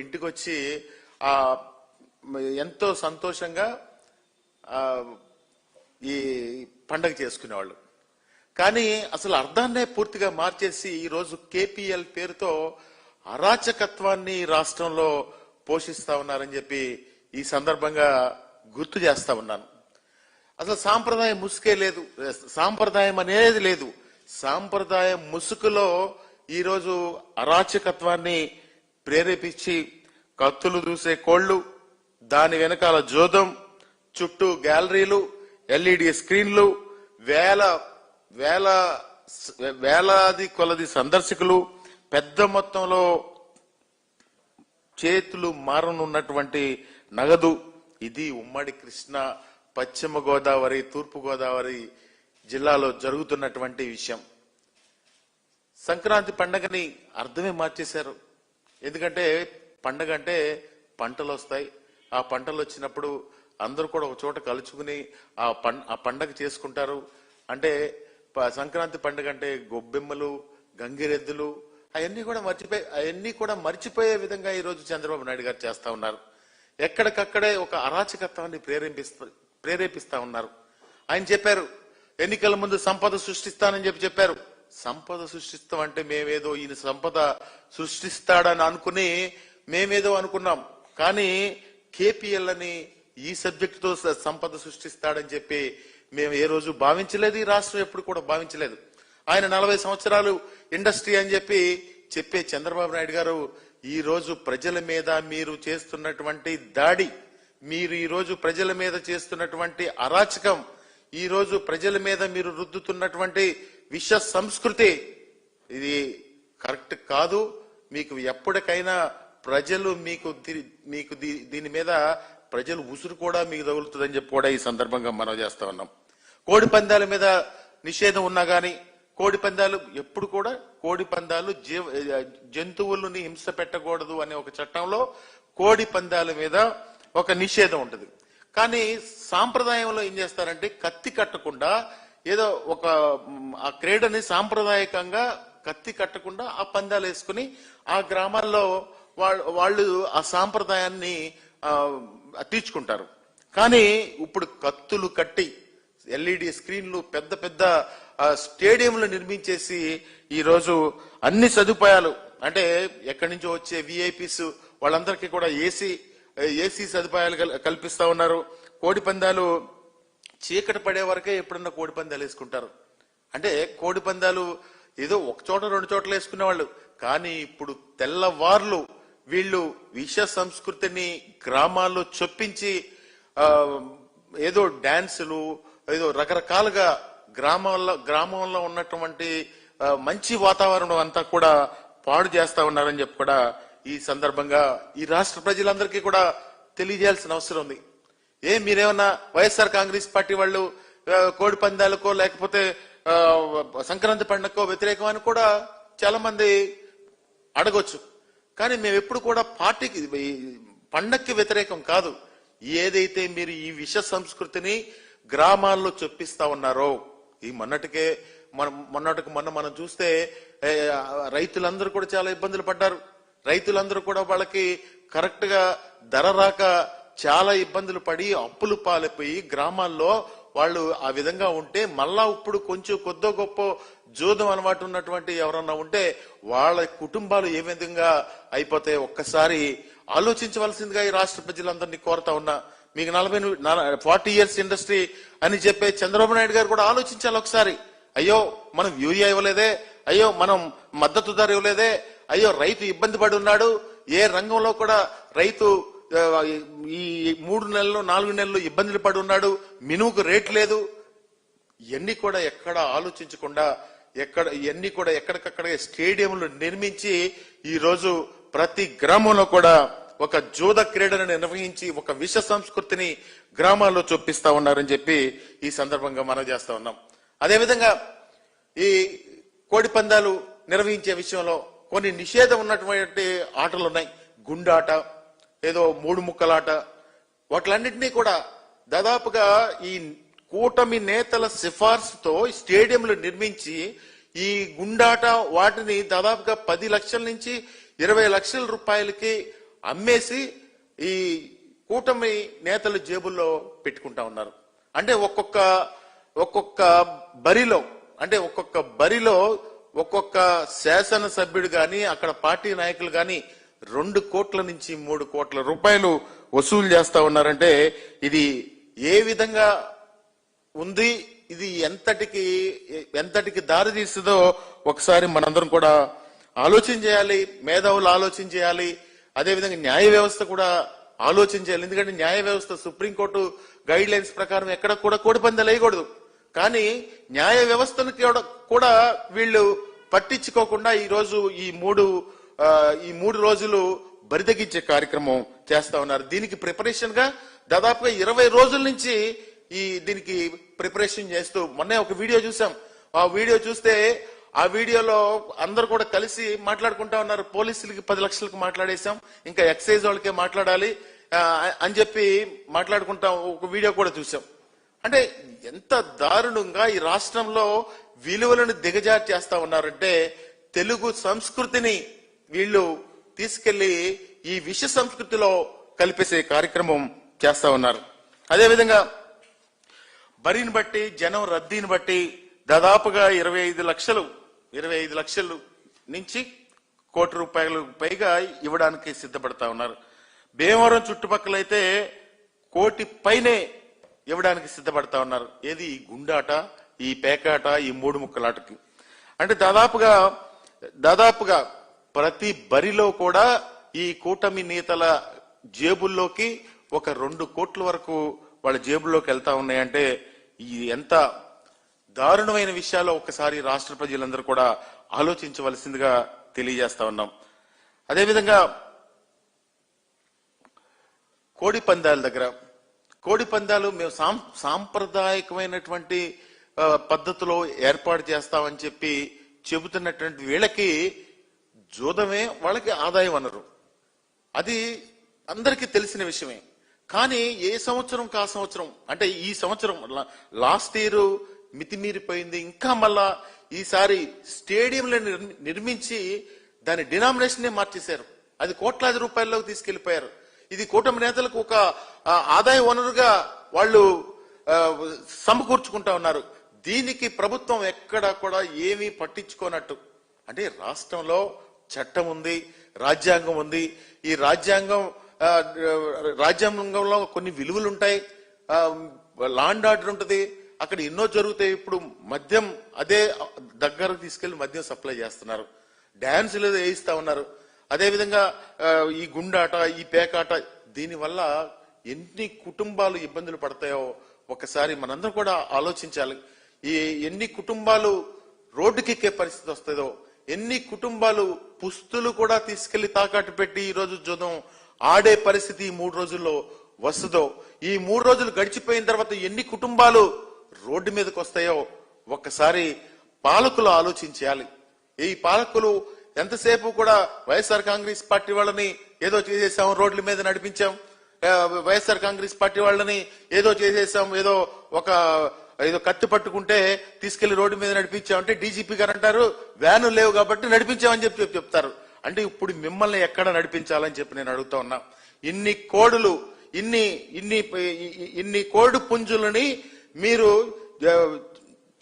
ఇంటికి వచ్చి ఆ ఎంతో సంతోషంగా ఈ పండగ చేసుకునేవాళ్ళు. కానీ అసలు అర్థాన్నే పూర్తిగా మార్చేసి ఈరోజు కేపీఎల్ పేరుతో అరాచకత్వాన్ని రాష్ట్రంలో పోషిస్తా ఉన్నారని చెప్పి ఈ సందర్భంగా గుర్తు చేస్తా ఉన్నాను. అసలు సాంప్రదాయం ముసుకే లేదు. సాంప్రదాయం అనేది లేదు. సాంప్రదాయం ముసుగులో ఈరోజు అరాచకత్వాన్ని ప్రేరేపించి కత్తులు దూసే కోళ్ళు దాని వెనకాల జోదం చుట్టూ గ్యాలరీలు ఎల్ఈడి స్క్రీన్లు వేల వేల వేలాది కొలది సందర్శకులు పెద్ద మొత్తంలో చేతులు మారనున్నటువంటి నగదు. ఇది ఉమ్మడి కృష్ణ పశ్చిమ గోదావరి తూర్పు గోదావరి జిల్లాలో జరుగుతున్నటువంటి విషయం. సంక్రాంతి పండగని అర్థమే మార్చేశారు. ఎందుకంటే పండగ అంటే పంటలు వస్తాయి. ఆ పంటలు వచ్చినప్పుడు అందరూ కూడా ఒక చోట కలుచుకుని ఆ పం ఆ పండగ చేసుకుంటారు. అంటే ప- సంక్రాంతి పండుగ అంటే గొబ్బెమ్మలు గంగిరెద్దులు అవన్నీ కూడా మర్చిపోయి అవన్నీ కూడా మర్చిపోయే విధంగా ఈ రోజు చంద్రబాబు నాయుడు గారు చేస్తా ఉన్నారు. ఎక్కడికక్కడే ఒక అరాచకత్వాన్ని ప్రేరేపిస్తా ప్రేరేపిస్తా ఉన్నారు. ఆయన చెప్పారు ఎన్నికల ముందు సంపద సృష్టిస్తానని చెప్పి చెప్పారు. సంపద సృష్టిస్తాం అంటే మేమేదో ఈయన సంపద సృష్టిస్తాడని అనుకుని మేమేదో అనుకున్నాం. కానీ కేపీఎల్ అని ఈ సబ్జెక్టుతో స- సంపద సృష్టిస్తాడని చెప్పి మేము ఏ రోజు భావించలేదు ఈ రాష్ట్రం ఎప్పుడు కూడా భావించలేదు. ఆయన నలభై సంవత్సరాలు ఇండస్ట్రీ అని చెప్పి చెప్పే చంద్రబాబు నాయుడు గారు ఈ రోజు ప్రజల మీద మీరు చేస్తున్నటువంటి దాడి మీరు ఈ రోజు ప్రజల మీద చేస్తున్నటువంటి అరాచకం ఈ రోజు ప్రజల మీద మీరు రుద్దుతున్నటువంటి విష సంస్కృతి. ఇది కరెక్ట్ కాదు. మీకు ఎప్పటికైనా ప్రజలు మీకు మీకు దీ- దీని మీద ప్రజలు ఉసురు కూడా మీకు తగులుతుందని చెప్పి కూడా ఈ సందర్భంగా మనం చేస్తా ఉన్నాం. కోడి పందాల మీద నిషేధం ఉన్నా కానీ కోడి పందాలు ఎప్పుడు కూడా కోడి పందాలు జీవ జంతువులని హింస పెట్టకూడదు అనే ఒక చట్టంలో కోడి పందాల మీద ఒక నిషేధం ఉంటుంది. కానీ సాంప్రదాయంలో ఏం చేస్తారంటే కత్తి కట్టకుండా ఏదో ఒక ఆ క్రీడని సాంప్రదాయకంగా కత్తి కట్టకుండా ఆ పందాలు వేసుకుని ఆ గ్రామాల్లో వాళ్ళు వాళ్ళు ఆ సాంప్రదాయాన్ని తీర్చుకుంటారు. కానీ ఇప్పుడు కత్తులు కట్టి ఎల్ఈడి స్క్రీన్లు పెద్ద పెద్ద స్టేడియంలు నిర్మించేసి ఈరోజు అన్ని సదుపాయాలు అంటే ఎక్కడి నుంచో వచ్చే విఐపీస్ వాళ్ళందరికీ కూడా ఏసీ ఏసీ సదుపాయాలు కల్- కల్పిస్తా ఉన్నారు. కోడి పందాలు చీకటి పడే వరకే ఎప్పుడన్నా కోడి పందాలు వేసుకుంటారు. అంటే కోడి పందాలు ఏదో ఒక చోట రెండు చోట్ల వేసుకునేవాళ్ళు. కానీ ఇప్పుడు తెల్లవార్లు వీళ్ళు విష సంస్కృతిని గ్రామాల్లో చొప్పించి ఏదో డాన్సులు ఏదో రకరకాలుగా గ్రామాల్లో గ్రామంలో ఉన్నటువంటి మంచి వాతావరణం అంతా కూడా పాడు చేస్తా ఉన్నారని చెప్పి కూడా ఈ సందర్భంగా ఈ రాష్ట్ర ప్రజలందరికీ కూడా తెలియజేయాల్సిన అవసరం ఉంది. ఏ మీరేమన్నా వైఎస్ఆర్ కాంగ్రెస్ పార్టీ వాళ్ళు కోడి పందాలకో లేకపోతే సంక్రాంతి పండుగకో వ్యతిరేకం అని కూడా చాలా మంది అడగొచ్చు. కానీ మేము ఎప్పుడు కూడా పార్టీకి పండక్కి వ్యతిరేకం కాదు. ఏదైతే మీరు ఈ విష సంస్కృతిని గ్రామాల్లో చొప్పిస్తా ఉన్నారో ఈ మొన్నటికే మనం మొన్నటికి మొన్న మనం చూస్తే రైతులందరూ కూడా చాలా ఇబ్బందులు పడ్డారు. రైతులందరూ కూడా వాళ్ళకి కరెక్ట్గా ధర రాక చాలా ఇబ్బందులు పడి అప్పులు పాలైపోయి గ్రామాల్లో వాళ్ళు ఆ విధంగా ఉంటే మళ్ళా ఇప్పుడు కొంచెం కొద్దో గొప్ప జోదం అలవాటు ఉన్నటువంటి ఎవరన్నా ఉంటే వాళ్ళ కుటుంబాలు ఏ విధంగా అయిపోతాయి ఒక్కసారి ఆలోచించవలసిందిగా ఈ రాష్ట్ర ప్రజలందరినీ కోరుతా ఉన్నా. మీకు నలభై ఫార్టీ ఇయర్స్ ఇండస్ట్రీ అని చెప్పే చంద్రబాబు నాయుడు గారు కూడా ఆలోచించాలి ఒకసారి. అయ్యో మనం యూరియా ఇవ్వలేదే అయ్యో మనం మద్దతు ధర ఇవ్వలేదే అయ్యో రైతు ఇబ్బంది పడి ఉన్నాడు ఏ రంగంలో కూడా రైతు ఈ మూడు నెలలు నాలుగు నెలలు ఇబ్బందులు పడి ఉన్నాడు మినువుకు రేట్ లేదు. ఇవన్నీ కూడా ఎక్కడ ఆలోచించకుండా ఎక్కడ ఇవన్నీ కూడా ఎక్కడికక్కడ స్టేడియంలు నిర్మించి ఈరోజు ప్రతి గ్రామంలో కూడా ఒక జూద క్రీడను నిర్వహించి ఒక విష సంస్కృతిని గ్రామాల్లో చూపిస్తా ఉన్నారని చెప్పి ఈ సందర్భంగా మనం చేస్తా ఉన్నాం. అదేవిధంగా ఈ కోడి పందాలు నిర్వహించే విషయంలో కొన్ని నిషేధం ఉన్నటువంటి ఆటలు ఉన్నాయి. గుండాట ఏదో మూడు ముక్కలాట. వాటిలన్నింటినీ కూడా దాదాపుగా ఈ కూటమి నేతల సిఫార్సుతో స్టేడియంలు నిర్మించి ఈ గుండాట వాటిని దాదాపుగా పది లక్షల నుంచి ఇరవై లక్షల రూపాయలకి అమ్మేసి ఈ కూటమి నేతల జేబుల్లో పెట్టుకుంటా ఉన్నారు. అంటే ఒక్కొక్క ఒక్కొక్క బరిలో అంటే ఒక్కొక్క బరిలో ఒక్కొక్క శాసనసభ్యుడు కానీ అక్కడ పార్టీ నాయకులు కానీ రెండు కోట్ల నుంచి మూడు కోట్ల రూపాయలు వసూలు చేస్తా ఉన్నారంటే ఇది ఏ విధంగా ఉంది? ఇది ఎంతటికి ఎంతటికి దారి తీస్తుందో ఒకసారి మనందరం కూడా ఆలోచన చేయాలి మేధావులు ఆలోచన చేయాలి. అదేవిధంగా న్యాయ వ్యవస్థ కూడా ఆలోచన చేయాలి. ఎందుకంటే న్యాయ వ్యవస్థ సుప్రీంకోర్టు గైడ్ లైన్స్ ప్రకారం ఎక్కడ కూడా కోడిపందాలు వేయకూడదు. కానీ న్యాయ వ్యవస్థను కూడా- కూడా వీళ్ళు పట్టించుకోకుండా ఈరోజు ఈ మూడు ఈ మూడు రోజులు బరిదగించే కార్యక్రమం చేస్తా ఉన్నారు. దీనికి ప్రిపరేషన్గా దాదాపుగా ఇరవై రోజుల నుంచి ఈ దీనికి ప్రిపరేషన్ చేస్తూ మొన్నే ఒక వీడియో చూసాం. ఆ వీడియో చూస్తే ఆ వీడియోలో అందరు కూడా కలిసి మాట్లాడుకుంటా ఉన్నారు. పోలీసులకి పది లక్షలకు మాట్లాడేశాం. ఇంకా ఎక్సైజ్ వాళ్ళకే మాట్లాడాలి. అని చెప్పి మాట్లాడుకుంటాం ఒక వీడియో కూడా చూసాం. అంటే ఎంత దారుణంగా ఈ రాష్ట్రంలో విలువలను దిగజారు చేస్తా ఉన్నారంటే తెలుగు సంస్కృతిని వీళ్ళు తీసుకెళ్ళి ఈ విష సంస్కృతిలో కలిపేసే కార్యక్రమం చేస్తా ఉన్నారు. అదేవిధంగా బరిని బట్టి జనం రద్దీని బట్టి దాదాపుగా ఇరవై ఐదు లక్షలు ఇరవై ఐదు లక్షలు నుంచి కోటి రూపాయలు పైగా ఇవ్వడానికి సిద్ధపడతా ఉన్నారు. భీమవరం చుట్టుపక్కల అయితే కోటి పైనే ఇవ్వడానికి సిద్ధపడతా ఉన్నారు. ఏది? ఈ గుండాట ఈ పేకాట ఈ మూడు ముక్కలాటకి. అంటే దాదాపుగా దాదాపుగా ప్రతి బరిలో కూడా ఈ కూటమి నేతల జేబుల్లోకి ఒక రెండు కోట్ల వరకు వాళ్ళ జేబుల్లోకి వెళ్తా ఉన్నాయంటే ఈ ఎంత దారుణమైన విషయాలు ఒక్కసారి రాష్ట్ర ప్రజలందరూ కూడా ఆలోచించవలసిందిగా తెలియజేస్తా ఉన్నాం. అదేవిధంగా కోడి పందాల దగ్గర కోడి పందాలు మేము సాం సాంప్రదాయకమైనటువంటి పద్ధతిలో ఏర్పాటు చేస్తామని చెప్పి చెబుతున్నటువంటి వీళ్ళకి జూదమే వాళ్ళకి ఆదాయ వనరు అది అందరికీ తెలిసిన విషయమే. కానీ ఏ సంవత్సరం కా సంవత్సరం? అంటే ఈ సంవత్సరం లా- లాస్ట్ ఇయర్ మితిమీరిపోయింది. ఇంకా మళ్ళా ఈసారి స్టేడియంలను నిర్మించి దాని డినామినేషన్ మార్చేశారు. అది కోట్లాది రూపాయల్లోకి తీసుకెళ్ళిపోయారు ఇది కూటమి నేతలకు ఒక ఆదాయ వనరుగా వాళ్ళు సమకూర్చుకుంటా ఉన్నారు. దీనికి ప్రభుత్వం ఎక్కడా కూడా ఏమీ పట్టించుకోనట్టు. అంటే రాష్ట్రంలో చట్టం ఉంది రాజ్యాంగం ఉంది. ఈ రాజ్యాంగం రాజ్యాంగంలో కొన్ని విలువలు ఉంటాయి లాండ్ ఆర్డర్ ఉంటుంది. అక్కడ ఎన్నో జరుగుతాయి. ఇప్పుడు మద్యం అదే దగ్గర తీసుకెళ్ళి మద్యం సప్లై చేస్తున్నారు. డ్యాన్సులు వేయిస్తా ఉన్నారు. అదేవిధంగా ఈ గుండాట ఈ పేకాట దీనివల్ల ఎన్ని కుటుంబాలు ఇబ్బందులు పడతాయో ఒకసారి మనందరం కూడా ఆలోచించాలి. ఈ ఎన్ని కుటుంబాలు రోడ్డుకెక్కే పరిస్థితి వస్తుందో ఎన్ని కుటుంబాలు పుస్తులు కూడా తీసుకెళ్ళి తాకట్టు పెట్టి ఈ రోజు జనం ఆడే పరిస్థితి ఈ మూడు రోజుల్లో వస్తుందో ఈ మూడు రోజులు గడిచిపోయిన తర్వాత ఎన్ని కుటుంబాలు రోడ్డు మీదకి వస్తాయో ఒక్కసారి పాలకులు ఆలోచించాలి ఈ పాలకులు ఎంతసేపు కూడా వైఎస్ఆర్ కాంగ్రెస్ పార్టీ వాళ్ళని ఏదో చేసేసాం రోడ్ల మీద నడిపించాం వైఎస్ఆర్ కాంగ్రెస్ పార్టీ వాళ్ళని ఏదో చేసేసాం ఏదో ఒక ఏదో కత్తి పట్టుకుంటే తీసుకెళ్ళి రోడ్డు మీద నడిపించామంటే డీజీపీ గారు అంటారు వ్యాను లేవు కాబట్టి నడిపించామని చెప్పి చెప్తారు. అంటే ఇప్పుడు మిమ్మల్ని ఎక్కడ నడిపించాలని చెప్పి నేను అడుగుతా ఉన్నా. ఇన్ని కోడులు ఇన్ని ఇన్ని ఇన్ని కోడి పుంజులని మీరు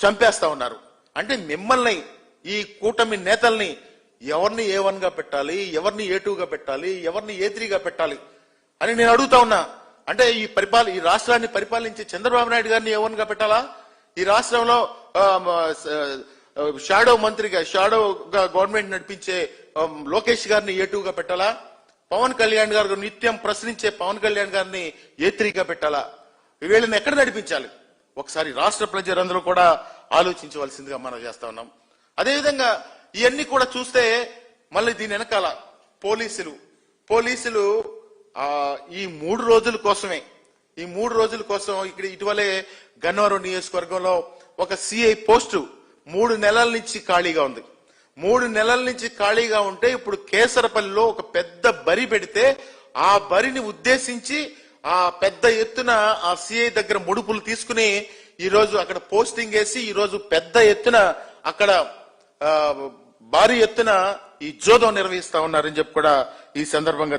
చంపేస్తా ఉన్నారు. అంటే మిమ్మల్ని ఈ కూటమి నేతల్ని ఎవరిని ఏ వన్గా పెట్టాలి ఎవరిని ఏ టూగా పెట్టాలి ఎవరిని ఏ త్రీగా పెట్టాలి అని నేను అడుగుతా ఉన్నా. అంటే ఈ పరిపాల ఈ రాష్ట్రాన్ని పరిపాలించే చంద్రబాబు నాయుడు గారిని ఏ గా పెట్టాలా? ఈ రాష్ట్రంలో షాడో మంత్రిగా షాడో గవర్నమెంట్ నడిపించే లోకేష్ గారిని ఏటుగా పెట్టాలా? పవన్ కళ్యాణ్ గారు నిత్యం ప్రశ్నించే పవన్ కళ్యాణ్ గారిని ఏత్రిగా పెట్టాలా? వీళ్ళని ఎక్కడ నడిపించాలి? ఒకసారి రాష్ట్ర ప్రజలందరూ కూడా ఆలోచించవలసిందిగా మనం చేస్తా ఉన్నాం. అదేవిధంగా ఇవన్నీ కూడా చూస్తే మళ్ళీ దీని వెనకాల పోలీసులు. పోలీసులు ఈ మూడు రోజుల కోసమే. ఈ మూడు రోజుల కోసం ఇక్కడ ఇటీవలే గన్నవరం నియోజకవర్గంలో ఒక సిఐ పోస్టు మూడు నెలల నుంచి ఖాళీగా ఉంది. మూడు నెలల నుంచి ఖాళీగా ఉంటే ఇప్పుడు కేసరపల్లిలో ఒక పెద్ద బరి పెడితే ఆ బరిని ఉద్దేశించి ఆ పెద్ద ఎత్తున ఆ సిఐ దగ్గర ముడుపులు తీసుకుని ఈరోజు అక్కడ పోస్టింగ్ వేసి ఈరోజు పెద్ద ఎత్తున అక్కడ భారీ ఎత్తున ఈ జోదం నిర్వహిస్తా ఉన్నారని చెప్పి కూడా ఈ సందర్భంగా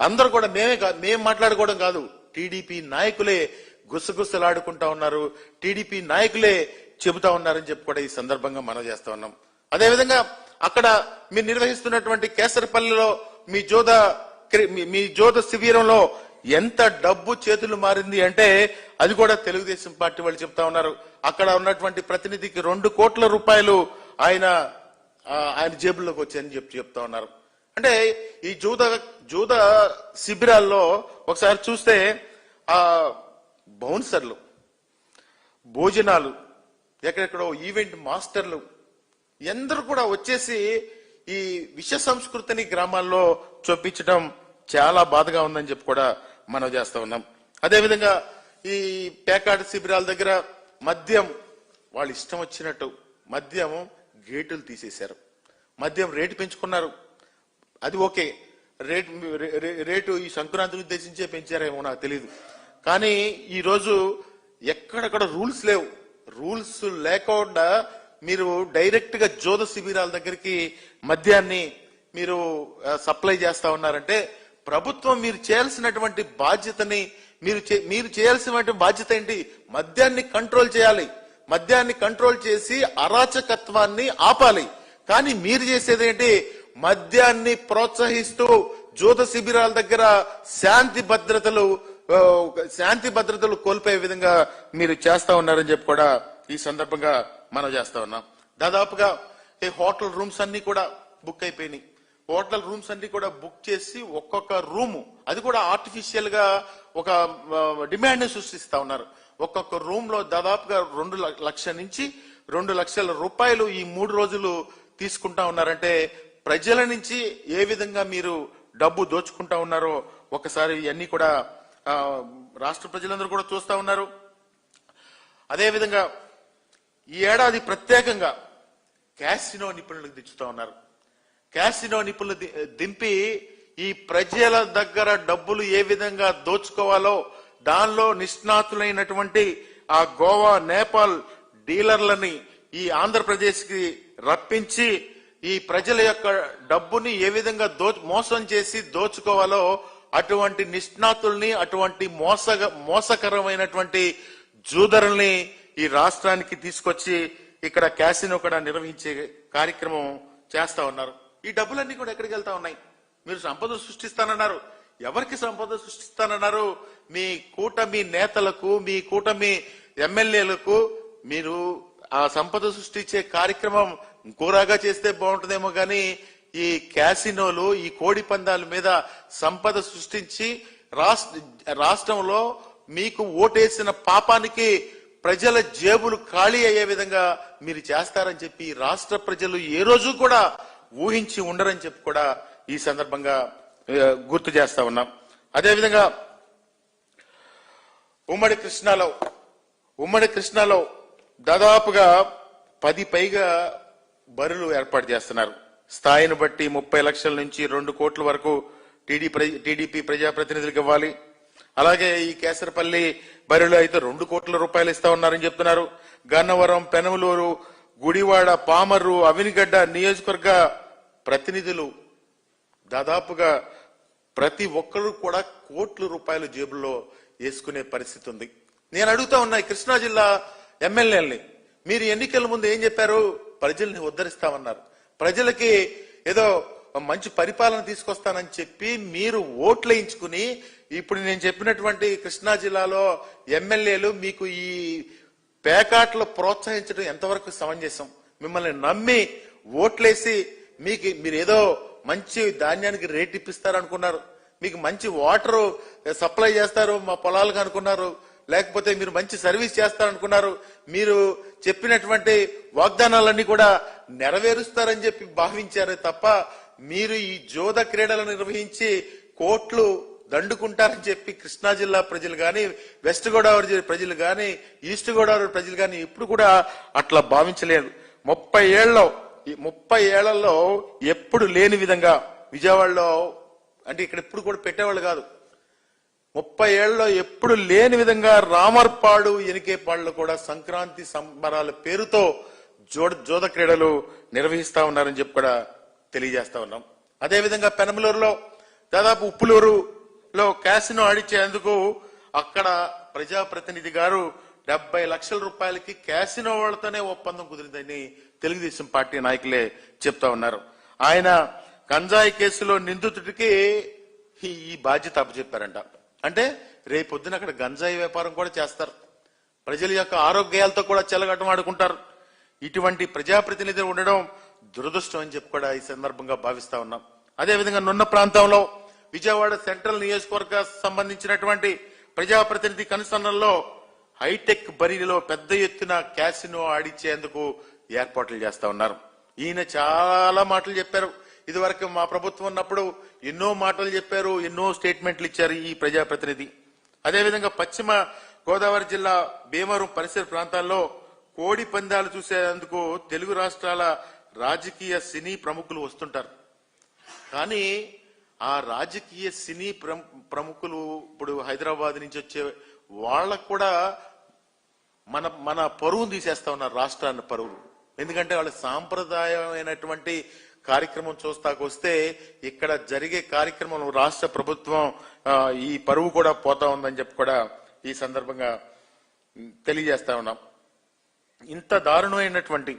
అందరూ కూడా మేమే కా- మేము మాట్లాడుకోవడం కాదు. టీడీపీ నాయకులే గుసగుసలాడుకుంటా ఉన్నారు. టీడీపీ నాయకులే చెబుతా ఉన్నారని చెప్పి కూడా ఈ సందర్భంగా మనం చేస్తా ఉన్నాం. అదేవిధంగా అక్కడ మీరు నిర్వహిస్తున్నటువంటి కేసరపల్లిలో మీ జోద క్రి- మీ- మీ జోద శిబిరంలో ఎంత డబ్బు చేతులు మారింది అంటే అది కూడా తెలుగుదేశం పార్టీ వాళ్ళు చెప్తా ఉన్నారు. అక్కడ ఉన్నటువంటి ప్రతినిధికి రెండు కోట్ల రూపాయలు ఆయన ఆయన జేబుల్లోకి వచ్చాయని చెప్పి చెప్తా ఉన్నారు. అంటే ఈ జూద జూద శిబిరాల్లో ఒకసారి చూస్తే ఆ బౌన్సర్లు భోజనాలు ఎక్కడెక్కడో ఈవెంట్ మాస్టర్లు ఎందరూ కూడా వచ్చేసి ఈ విష సంస్కృతిని గ్రామాల్లో చొప్పించడం చాలా బాధగా ఉందని చెప్పి కూడా మనం చేస్తా ఉన్నాం. అదేవిధంగా ఈ పేకాట శిబిరాల దగ్గర మద్యం వాళ్ళు ఇష్టం వచ్చినట్టు మద్యం గేటులు తీసేశారు. మద్యం రేటు పెంచుకున్నారు. అది ఓకే. రేటు రే- రే- రేటు ఈ సంక్రాంతిని ఉద్దేశించే పెంచారేమో నాకు తెలియదు కానీ ఈరోజు ఎక్కడక్కడ రూల్స్ లేవు. రూల్స్ లేకుండా మీరు డైరెక్ట్గా జోద శిబిరాల దగ్గరికి మద్యాన్ని మీరు సప్లై చేస్తా ఉన్నారంటే ప్రభుత్వం మీరు చేయాల్సినటువంటి బాధ్యతని మీరు చే- మీరు చేయాల్సినటువంటి బాధ్యత ఏంటి? మద్యాన్ని కంట్రోల్ చేయాలి. మద్యాన్ని కంట్రోల్ చేసి అరాచకత్వాన్ని ఆపాలి. కానీ మీరు చేసేది ఏంటి? మద్యాన్ని ప్రోత్సహిస్తూ జూద శిబిరాల దగ్గర శాంతి భద్రతలు శాంతి భద్రతలు కోల్పోయే విధంగా మీరు చేస్తా ఉన్నారని చెప్పి కూడా ఈ సందర్భంగా మనం చేస్తా ఉన్నాం. దాదాపుగా ఈ హోటల్ రూమ్స్ అన్ని కూడా బుక్ అయిపోయినాయి. హోటల్ రూమ్స్ అన్ని కూడా బుక్ చేసి ఒక్కొక్క రూము అది కూడా ఆర్టిఫిషియల్గా ఒక డిమాండ్ని సృష్టిస్తా ఉన్నారు. ఒక్కొక్క రూమ్లో దాదాపుగా రెండు లక్షల నుంచి రెండు లక్షల రూపాయలు ఈ మూడు రోజులు తీసుకుంటా ఉన్నారంటే ప్రజల నుంచి ఏ విధంగా మీరు డబ్బు దోచుకుంటా ఉన్నారో ఒకసారి ఇవన్నీ కూడా రాష్ట్ర ప్రజలందరూ కూడా చూస్తా ఉన్నారు. అదేవిధంగా ఈ ఏడాది ప్రత్యేకంగా క్యాసినో నిపుణులకు దించుతా ఉన్నారు. క్యాసినో నిపుణులు దింపి ఈ ప్రజల దగ్గర డబ్బులు ఏ విధంగా దోచుకోవాలో దానిలో నిష్ణాతులైనటువంటి ఆ గోవా నేపాల్ డీలర్లని ఈ ఆంధ్రప్రదేశ్కి రప్పించి ఈ ప్రజల యొక్క డబ్బుని ఏ విధంగా దో మోసం చేసి దోచుకోవాలో అటువంటి నిష్ణాతుల్ని అటువంటి మోస మోసకరమైనటువంటి జూదరుల్ని ఈ రాష్ట్రానికి తీసుకొచ్చి ఇక్కడ క్యాసినో కూడా నిర్వహించే కార్యక్రమం చేస్తా ఉన్నారు. ఈ డబ్బులన్నీ కూడా ఎక్కడికి వెళ్తా ఉన్నాయి? మీరు సంపద సృష్టిస్తానన్నారు. ఎవరికి సంపద సృష్టిస్తానన్నారు? మీ కూటమి నేతలకు మీ కూటమి ఎమ్మెల్యేలకు మీరు ఆ సంపద సృష్టించే కార్యక్రమం ఇంకోరాగా చేస్తే బాగుంటుందేమో కానీ ఈ క్యాసినోలు ఈ కోడి పందాల మీద సంపద సృష్టించి రాష్ట్రంలో మీకు ఓటేసిన పాపానికి ప్రజల జేబులు ఖాళీ అయ్యే విధంగా మీరు చేస్తారని చెప్పి రాష్ట్ర ప్రజలు ఏ రోజు కూడా ఊహించి ఉండరని చెప్పి కూడా ఈ సందర్భంగా గుర్తు చేస్తా ఉన్నాం. అదేవిధంగా ఉమ్మడి కృష్ణాలో ఉమ్మడి కృష్ణాలో దాదాపుగా పది పైగా బరులు ఏర్పాటు చేస్తున్నారు. స్థాయిని బట్టి ముప్పై లక్షల నుంచి రెండు కోట్ల వరకు టీడీ టీడీపీ ప్రజాప్రతినిధులకు ఇవ్వాలి. అలాగే ఈ కేసరపల్లి బరిలో అయితే రెండు కోట్ల రూపాయలు ఇస్తా ఉన్నారని చెప్తున్నారు. గన్నవరం పెనమలూరు గుడివాడ పామర్రు అవినిగడ్డ నియోజకవర్గ ప్రతినిధులు దాదాపుగా ప్రతి ఒక్కరు కూడా కోట్ల రూపాయలు జేబుల్లో వేసుకునే పరిస్థితి ఉంది. నేను అడుగుతా ఉన్నా ఈ కృష్ణా జిల్లా ఎమ్మెల్యేలని. మీరు ఎన్నికల ముందు ఏం చెప్పారు? ప్రజల్ని ఉద్ధరిస్తామన్నారు. ప్రజలకి ఏదో మంచి పరిపాలన తీసుకొస్తానని చెప్పి మీరు ఓట్లు వేయించుకుని ఇప్పుడు నేను చెప్పినటువంటి కృష్ణా జిల్లాలో ఎమ్మెల్యేలు మీకు ఈ పేకాట్లు ప్రోత్సహించడం ఎంతవరకు సమంజసం? మిమ్మల్ని నమ్మి ఓట్లేసి మీకు మీరు ఏదో మంచి ధాన్యానికి రేట్ ఇప్పిస్తారనుకున్నారు. మీకు మంచి వాటర్ సప్లై చేస్తారు మా పొలాలకు అనుకున్నారు. లేకపోతే మీరు మంచి సర్వీస్ చేస్తారనుకున్నారు. మీరు చెప్పినటువంటి వాగ్దానాలన్నీ కూడా నెరవేరుస్తారని చెప్పి భావించారు తప్ప మీరు ఈ జోద క్రీడలు నిర్వహించి కోట్లు దండుకుంటారని చెప్పి కృష్ణా జిల్లా ప్రజలు గాని వెస్ట్ గోదావరి ప్రజలు గాని ఈస్ట్ గోదావరి ప్రజలు గాని ఇప్పుడు కూడా అట్లా భావించలేదు ముప్పై ఏళ్ళలో ఈ ముప్పై ఏళ్ళలో ఎప్పుడు లేని విధంగా విజయవాడలో అంటే ఇక్కడ ఎప్పుడు కూడా పెట్టేవాళ్ళు కాదు. ముప్పై ఏళ్ళలో ఎప్పుడు లేని విధంగా రామర్పాడు ఎనికేపాళ్ళు కూడా సంక్రాంతి సంబరాల పేరుతో జోడ జోద క్రీడలు నిర్వహిస్తా ఉన్నారని చెప్పి కూడా తెలియజేస్తా ఉన్నాం. అదేవిధంగా పెనమలూరులో దాదాపు ఉప్పులూరులో క్యాసినో ఆడిచ్చేందుకు అక్కడ ప్రజాప్రతినిధి గారు డెబ్బై లక్షల రూపాయలకి క్యాసినో వాళ్ళతోనే ఒప్పందం కుదిరిందని తెలుగుదేశం పార్టీ నాయకులే చెప్తా ఉన్నారు. ఆయన గంజాయి కేసులో నిందితుడికి ఈ ఈ బాధ్యత అప్పచెప్పారంట. అంటే రేపొద్దున అక్కడ గంజాయి వ్యాపారం కూడా చేస్తారు. ప్రజల యొక్క ఆరోగ్యాలతో కూడా చెలగటం ఆడుకుంటారు. ఇటువంటి ప్రజాప్రతినిధులు ఉండడం దురదృష్టం అని చెప్పి కూడా ఈ సందర్భంగా భావిస్తా ఉన్నాం. అదేవిధంగా నున్న ప్రాంతంలో విజయవాడ సెంట్రల్ నియోజకవర్గ సంబంధించినటువంటి ప్రజాప్రతినిధి కనుసన్నల్లో హైటెక్ బరిలో పెద్ద ఎత్తున క్యాసినో ఆడిచ్చేందుకు ఏర్పాట్లు చేస్తా ఉన్నారు. ఈయన చాలా మాటలు చెప్పారు. ఇదివరకు మా ప్రభుత్వం ఉన్నప్పుడు ఎన్నో మాటలు చెప్పారు ఎన్నో స్టేట్మెంట్లు ఇచ్చారు ఈ ప్రజాప్రతినిధి. అదేవిధంగా పశ్చిమ గోదావరి జిల్లా భీమవరం పరిసర ప్రాంతాల్లో కోడి పందాలు చూసేందుకు తెలుగు రాష్ట్రాల రాజకీయ సినీ ప్రముఖులు వస్తుంటారు. కానీ ఆ రాజకీయ సినీ ప్రము- ప్రముఖులు ఇప్పుడు హైదరాబాద్ నుంచి వచ్చే వాళ్ళకు కూడా మన మన పరువును తీసేస్తా ఉన్నారు రాష్ట్రాన్ని పరువు ఎందుకంటే వాళ్ళ సాంప్రదాయమైనటువంటి కార్యక్రమం చూస్తాకొస్తే ఇక్కడ జరిగే కార్యక్రమం రాష్ట్ర ప్రభుత్వం ఈ పరువు కూడా పోతా ఉందని చెప్పి కూడా ఈ సందర్భంగా తెలియజేస్తా ఉన్నాం. ఇంత దారుణమైనటువంటి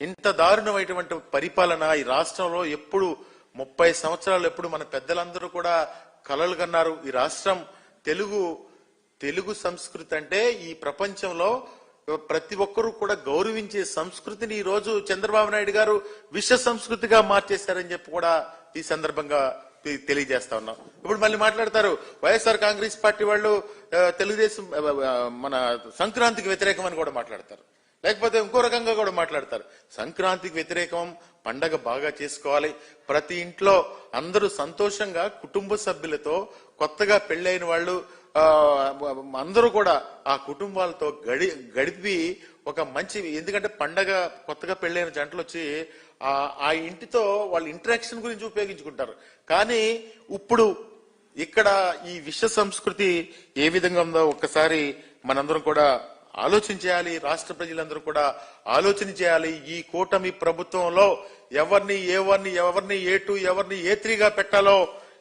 ఇంత దారుణమైనటువంటి పరిపాలన ఈ రాష్ట్రంలో ఎప్పుడు ముప్పై సంవత్సరాలు ఎప్పుడు మన పెద్దలందరూ కూడా కలలు కన్నారు. ఈ రాష్ట్రం తెలుగు తెలుగు సంస్కృతి అంటే ఈ ప్రపంచంలో ప్రతి ఒక్కరూ కూడా గౌరవించే సంస్కృతిని ఈ రోజు చంద్రబాబు నాయుడు గారు విశ్వ సంస్కృతిగా మార్చేశారని చెప్పి కూడా ఈ సందర్భంగా తెలియజేస్తా ఉన్నాం. ఇప్పుడు మళ్ళీ మాట్లాడతారు వైఎస్ఆర్ కాంగ్రెస్ పార్టీ వాళ్ళు తెలుగుదేశం మన సంక్రాంతికి వ్యతిరేకం అని కూడా మాట్లాడతారు. లేకపోతే ఇంకో రకంగా కూడా మాట్లాడతారు. సంక్రాంతికి వ్యతిరేకం పండగ బాగా చేసుకోవాలి. ప్రతి ఇంట్లో అందరూ సంతోషంగా కుటుంబ సభ్యులతో కొత్తగా పెళ్ళైన వాళ్ళు అందరూ కూడా ఆ కుటుంబాలతో గడి గడిపి ఒక మంచి ఎందుకంటే పండగ కొత్తగా పెళ్ళైన జంటలు వచ్చి ఆ ఆ ఇంటితో వాళ్ళ ఇంటరాక్షన్ గురించి ఉపయోగించుకుంటారు. కానీ ఇప్పుడు ఇక్కడ ఈ విశ్వ సంస్కృతి ఏ విధంగా ఉందో ఒక్కసారి మనందరం కూడా ఆలోచన చేయాలి రాష్ట్ర ప్రజలందరూ కూడా ఆలోచన చేయాలి. ఈ కూటమి ప్రభుత్వంలో ఎవరిని ఎవరిని ఎవరిని ఏ టూ ఎవరిని ఏ త్రీగా పెట్టాలో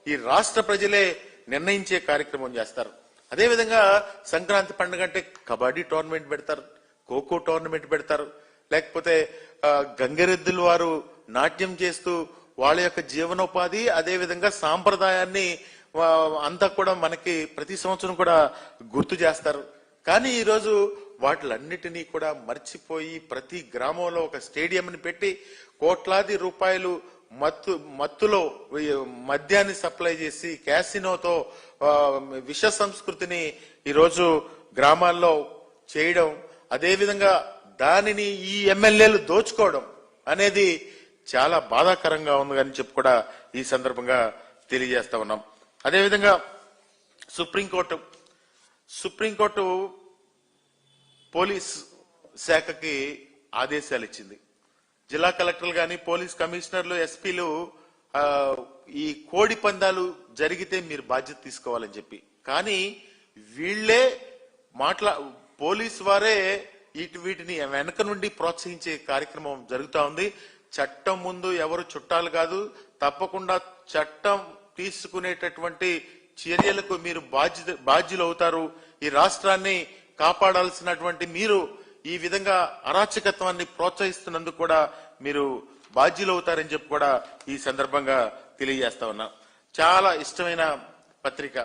ఈ రాష్ట్ర ప్రజలే నిర్ణయించే కార్యక్రమం చేస్తారు. అదేవిధంగా సంక్రాంతి పండుగ అంటే కబడ్డీ టోర్నమెంట్ పెడతారు ఖోఖో టోర్నమెంట్ పెడతారు లేకపోతే గంగరెద్దులు వారు నాట్యం చేస్తూ వాళ్ళ యొక్క జీవనోపాధి అదేవిధంగా సాంప్రదాయాన్ని అంతా కూడా మనకి ప్రతి సంవత్సరం కూడా గుర్తు చేస్తారు. కానీ ఈరోజు వాటిలన్నిటినీ కూడా మర్చిపోయి ప్రతి గ్రామంలో ఒక స్టేడియంని పెట్టి కోట్లాది రూపాయలు మత్తు మత్తులో మద్యాన్ని సప్లై చేసి క్యాసినోతో విష సంస్కృతిని ఈరోజు గ్రామాల్లో చేయడం అదేవిధంగా దానిని ఈ ఎమ్మెల్యేలు దోచుకోవడం అనేది చాలా బాధాకరంగా ఉంది అని చెప్పి కూడా ఈ సందర్భంగా తెలియజేస్తా ఉన్నాం. అదేవిధంగా సుప్రీంకోర్టు సుప్రీంకోర్టు పోలీస్ శాఖకి ఆదేశాలు ఇచ్చింది. జిల్లా కలెక్టర్లు కానీ పోలీస్ కమిషనర్లు ఎస్పీలు ఈ కోడి పందాలు జరిగితే మీరు బాధ్యత తీసుకోవాలని చెప్పి. కానీ వీళ్ళే మాట్లా పోలీస్ వారే ఇటు వీటిని వెనక నుండి ప్రోత్సహించే కార్యక్రమం జరుగుతూ ఉంది. చట్టం ముందు ఎవరు చుట్టాలు కాదు తప్పకుండా చట్టం తీసుకునేటటువంటి చర్యలకు మీరు బాధ్యత బాధ్యులు అవుతారు ఈ రాష్ట్రాన్ని కాపాడాల్సినటువంటి మీరు ఈ విధంగా అరాచకత్వాన్ని ప్రోత్సహిస్తున్నందుకు కూడా మీరు బాధ్యులు అవుతారని చెప్పి కూడా ఈ సందర్భంగా తెలియజేస్తా ఉన్నా. చాలా ఇష్టమైన పత్రిక.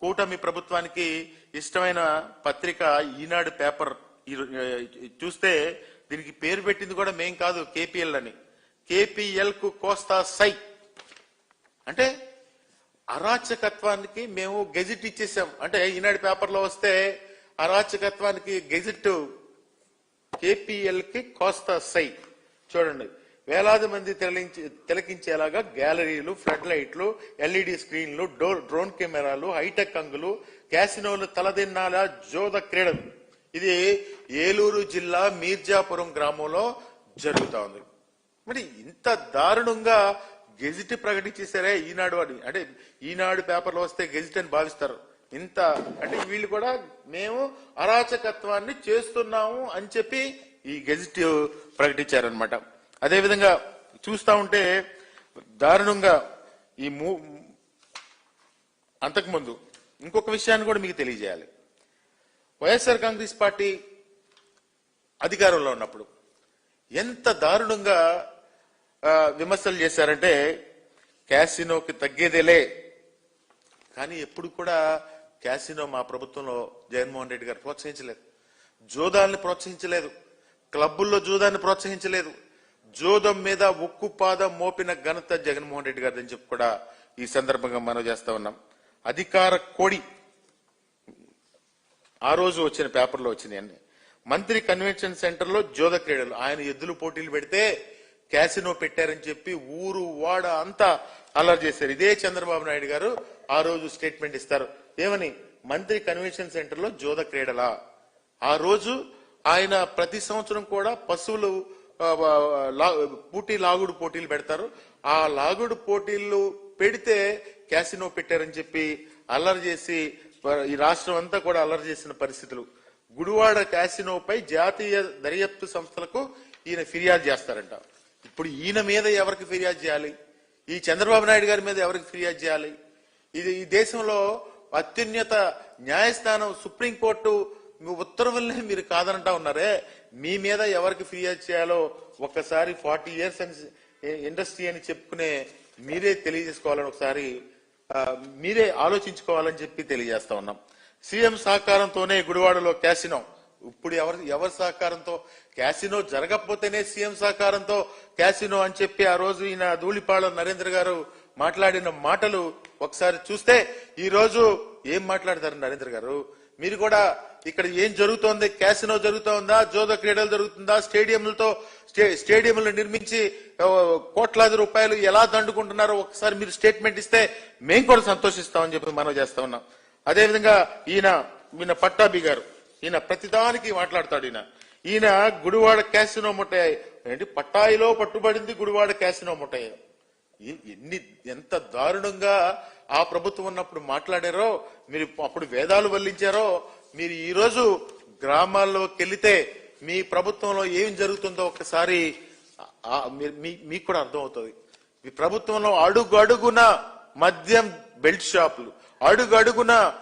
కూటమి ప్రభుత్వానికి ఇష్టమైన పత్రిక ఈనాడు పేపర్. ఈ- చూస్తే దీనికి పేరు పెట్టింది కూడా మేం కాదు కేపీఎల్ అని. కేపీఎల్కు కోస్తా సై. అంటే అరాచకత్వానికి మేము గెజిట్ ఇచ్చేసాం. అంటే ఈనాడు పేపర్లో వస్తే అరాచకత్వానికి గెజిట్ ఏపీఎల్కి కోస్తా సై చూడండి. వేలాది మంది తెరలించి తిలకించేలాగా గ్యాలరీలు ఫ్లడ్ లైట్లు ఎల్ఈడి స్క్రీన్లు డోర్ డ్రోన్ కెమెరాలు హైటెక్ అంగులు క్యాసినోలు తలదిన్నాల జోద క్రీడలు. ఇది ఏలూరు జిల్లా మీర్జాపురం గ్రామంలో జరుగుతా ఉంది. మరి ఇంత దారుణంగా గెజిట్ ప్రకటించేసారే ఈనాడు అని అంటే ఈనాడు పేపర్లో వస్తే గెజిట్ అని భావిస్తారు. ఇంత అంటే వీళ్ళు కూడా మేము అరాచకత్వాన్ని చేస్తున్నాము అని చెప్పి ఈ గెజిట్ ప్రకటించారనమాట అదేవిధంగా చూస్తా ఉంటే దారుణంగా ఈ మూ అంతకుముందు ఇంకొక విషయాన్ని కూడా మీకు తెలియజేయాలి. వైఎస్ఆర్ కాంగ్రెస్ పార్టీ అధికారంలో ఉన్నప్పుడు ఎంత దారుణంగా విమర్శలు చేశారంటే క్యాసినోకి తగ్గేదేలే. కానీ ఎప్పుడు కూడా క్యాసినో మా ప్రభుత్వంలో జగన్మోహన్ రెడ్డి గారు ప్రోత్సహించలేదు. జోదాల్ని ప్రోత్సహించలేదు. క్లబ్బుల్లో జూదాన్ని ప్రోత్సహించలేదు. జోదం మీద ఉక్కు పాదం మోపిన ఘనత జగన్మోహన్ రెడ్డి గారిని చెప్పి కూడా ఈ సందర్భంగా మనం చేస్తా ఉన్నాం. అధికార కోడి ఆ రోజు వచ్చిన పేపర్లో వచ్చినాయి అన్ని. మంత్రి కన్వెన్షన్ సెంటర్లో జోద క్రీడలు. ఆయన ఎద్దులు పోటీలు పెడితే క్యాసినో పెట్టారని చెప్పి ఊరు వాడ అంతా అల్లరి చేశారు. ఇదే చంద్రబాబు నాయుడు గారు ఆ రోజు స్టేట్మెంట్ ఇస్తారు. ఏమని మంత్రి కన్వెన్షన్ సెంటర్లో జోద క్రీడల. ఆ రోజు ఆయన ప్రతి సంవత్సరం కూడా పశువులు పూటీ లాగుడు పోటీలు పెడతారు. ఆ లాగుడు పోటీలు పెడితే క్యాసినో పెట్టారని చెప్పి అల్లరి చేసి ఈ రాష్ట్రం అంతా కూడా అల్లరి చేసిన పరిస్థితులు. గుడివాడ క్యాసినోపై జాతీయ దర్యాప్తు సంస్థలకు ఈయన ఫిర్యాదు చేస్తారంట. ఇప్పుడు ఈయన మీద ఎవరికి ఫిర్యాదు చేయాలి? ఈ చంద్రబాబు నాయుడు గారి మీద ఎవరికి ఫిర్యాదు చేయాలి? ఇది ఈ దేశంలో అత్యున్నత న్యాయస్థానం సుప్రీంకోర్టు మీ ఉత్తర్వుల్ని మీరు కాదనంటా ఉన్నారే. మీ మీద ఎవరికి ఫిర్యాదు చేయాలో ఒక్కసారి ఫార్టీ ఇయర్స్ ఇండస్ట్రీ అని చెప్పుకునే మీరే తెలియజేసుకోవాలని ఒకసారి మీరే ఆలోచించుకోవాలని చెప్పి తెలియజేస్తా ఉన్నాం. సీఎం సహకారంతోనే గుడివాడలో క్యాసినో. ఇప్పుడు ఎవరి ఎవరి సహకారంతో? క్యాసినో జరగకపోతేనే సీఎం సహకారంతో క్యాసినో అని చెప్పి ఆ రోజు ఈయన ధూళిపాళ నరేంద్ర గారు మాట్లాడిన మాటలు ఒకసారి చూస్తే ఈ రోజు ఏం మాట్లాడతారు నరేంద్ర గారు? మీరు కూడా ఇక్కడ ఏం జరుగుతోంది? క్యాసినో జరుగుతోందా? జోద క్రీడలు జరుగుతుందా? స్టేడియంలతో స్టే- స్టేడియంలు నిర్మించి కోట్లాది రూపాయలు ఎలా దండుకుంటున్నారో ఒకసారి మీరు స్టేట్మెంట్ ఇస్తే మేము కూడా సంతోషిస్తామని చెప్పి మనం చేస్తా ఉన్నాం. అదేవిధంగా ఈయన ఈయన పట్టాభి గారు ఈయన ప్రతిదానికి మాట్లాడతాడు ఈయన. ఈయన గుడివాడ క్యాసినో ముట్టయ్య ఏంటి పట్టాయిలో పట్టుబడింది గుడివాడ క్యాసినో ముట్టయ్య ఎన్ని ఎంత దారుణంగా ఆ ప్రభుత్వం ఉన్నప్పుడు మాట్లాడారో మీరు అప్పుడు వేదాలు వల్లించారో మీరు ఈరోజు గ్రామాల్లోకి వెళితే మీ ప్రభుత్వంలో ఏం జరుగుతుందో ఒకసారి మీ- మీకు కూడా అర్థమవుతుంది. మీ ప్రభుత్వంలో అడుగు అడుగున మద్యం బెల్ట్ షాపులు అడుగు అడుగున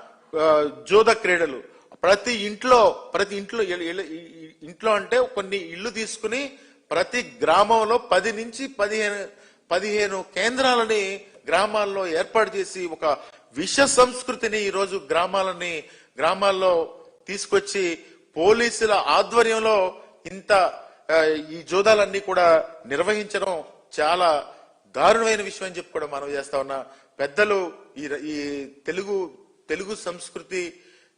జూద క్రీడలు. ప్రతి ఇంట్లో ప్రతి ఇంట్లో ఇంట్లో అంటే కొన్ని ఇల్లు తీసుకుని ప్రతి గ్రామంలో పది నుంచి పదిహేను పదిహేను కేంద్రాలని గ్రామాల్లో ఏర్పాటు చేసి ఒక విష సంస్కృతిని ఈరోజు గ్రామాలని గ్రామాల్లో తీసుకొచ్చి పోలీసుల ఆధ్వర్యంలో ఇంత ఈ జోదాలన్నీ కూడా నిర్వహించడం చాలా దారుణమైన విషయం అని చెప్పి కూడా మనం చేస్తా ఉన్నా. పెద్దలు ఈ ఈ తెలుగు తెలుగు సంస్కృతి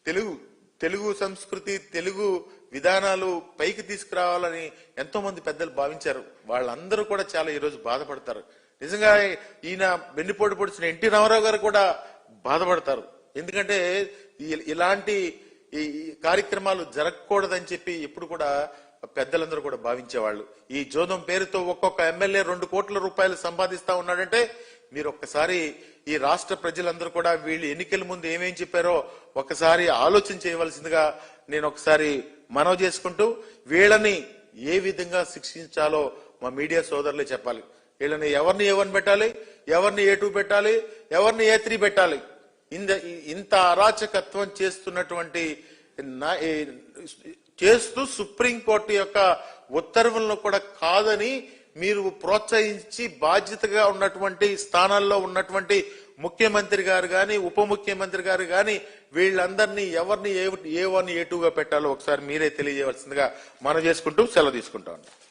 తెలుగు తెలుగు సంస్కృతి తెలుగు విధానాలు పైకి తీసుకురావాలని ఎంతో మంది పెద్దలు భావించారు. వాళ్ళందరూ కూడా చాలా ఈరోజు బాధపడతారు. నిజంగా ఈయన వెన్నుపోటు పొడిచిన ఎన్టీ రామారావు గారు కూడా బాధపడతారు. ఎందుకంటే ఈ- ఇలాంటి ఈ కార్యక్రమాలు జరగకూడదని చెప్పి ఇప్పుడు కూడా పెద్దలందరూ కూడా భావించేవాళ్ళు. ఈ జోదం పేరుతో ఒక్కొక్క ఎమ్మెల్యే రెండు కోట్ల రూపాయలు సంపాదిస్తా ఉన్నాడంటే మీరు ఒక్కసారి ఈ రాష్ట్ర ప్రజలందరూ కూడా వీళ్ళు ఎన్నికల ముందు ఏమేం చెప్పారో ఒకసారి ఆలోచన చేయవలసిందిగా నేను ఒకసారి మనవి చేసుకుంటూ వీళ్ళని ఏ విధంగా శిక్షించాలో మా మీడియా సోదరులే చెప్పాలి. వీళ్ళని ఎవరిని ఏ వన్ పెట్టాలి ఎవరిని ఏ టూ పెట్టాలి ఎవరిని ఏ త్రీ పెట్టాలి. ఇంత ఇంత అరాచకత్వం చేస్తున్నటువంటి నా- చేస్తూ సుప్రీంకోర్టు యొక్క ఉత్తర్వులను కూడా కాదని మీరు ప్రోత్సహించి బాధ్యతగా ఉన్నటువంటి స్థానాల్లో ఉన్నటువంటి ముఖ్యమంత్రి గారు కానీ ఉప ముఖ్యమంత్రి గారు కానీ వీళ్ళందరినీ ఎవరిని ఏ ఏ వన్ ఏ టూగా పెట్టాలో ఒకసారి మీరే తెలియజేయవలసిందిగా మనం చేసుకుంటూ సెలవు తీసుకుంటా ఉన్నాం